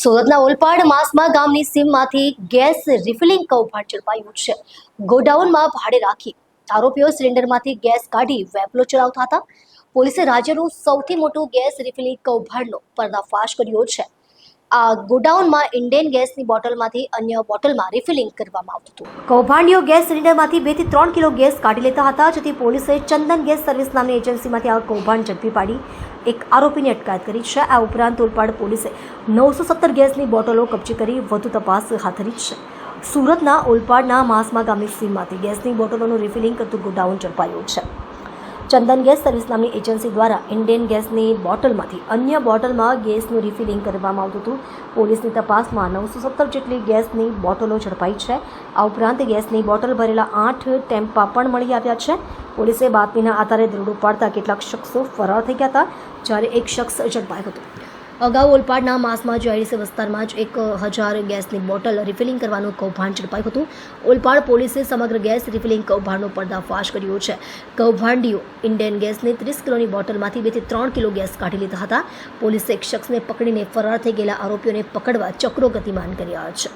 સુરતના ઓલપાડ માસમાં ગામની સીમમાંથી ગેસ રિફિલિંગ કૌભાંડ ઝડપાયું છે. ગોડાઉનમાં ભાડે રાખી આરોપીઓ સિલિન્ડરમાંથી ગેસ કાઢી વેપલો ચલાવતા હતા. પોલીસે રાજ્યનું સૌથી મોટું ગેસ રિફિલિંગ કૌભાંડનો પર્દાફાશ કર્યો છે. આ ગોડાઉનમાં ઇન્ડિયન ગેસની બોટલમાંથી અન્ય બોટલમાં રિફિલિંગ કરવામાં આવતું હતું. કૌભાંડીઓ ગેસ સિલિન્ડરમાંથી બેથી ત્રણ કિલો ગેસ કાઢી લેતા હતા, જેથી પોલીસે ચંદન ગેસ સર્વિસ નામની એજન્સીમાંથી આ કૌભાંડ ઝડપી પાડી એક આરોપીની અટકાયત કરી છે. આ ઉપરાંત ઓલપાડ પોલીસે નવસો સત્તર ગેસની બોટલો કબજે કરી વધુ તપાસ હાથ ધરી છે. સુરતના ઓલપાડના માસમા ગામની સીમમાંથી ગેસની બોટલોનું રિફિલિંગ કરતું ગોડાઉન ઝડપાયું છે. ચંદન ગેસ સર્વિસ નામની એજન્સી દ્વારા ઇન્ડિયન ગેસની બોટલમાંથી અન્ય બોટલમાં ગેસનું રિફિલિંગ કરવામાં આવતું હતું. પોલીસની તપાસમાં નવસો સત્તર જેટલી ગેસની બોટલો ઝડપાઈ છે. આ ઉપરાંત ગેસની બોટલ ભરેલા આઠ ટેમ્પા પણ મળી આવ્યા છે. પોલીસે બાતમીના આધારે દરોડો પાડતા કેટલાક શખ્સો ફરાર થઈ ગયા હતા, જ્યારે એક શખ્સ ઝડપાયો હતો. અગાઉ ઓલપાડના માસમાં જીઆઈડીસી વિસ્તારમાં જ એક હજાર ગેસની બોટલ રિફિલિંગ કરવાનું કૌભાંડ ઝડપાયું હતું. ઓલપાડ પોલીસે સમગ્ર ગેસ રિફિલિંગ કૌભાંડનો પર્દાફાશ કર્યો છે. કૌભાંડીઓ ઇન્ડિયન ગેસની ત્રીસ કિલોની બોટલમાંથી બેથી ત્રણ કિલો ગેસ કાઢી લીધા હતા. પોલીસે એક શખ્સને પકડીને ફરાર થઈ ગયેલા આરોપીઓને પકડવા ચક્રો ગતિમાન કર્યા છે.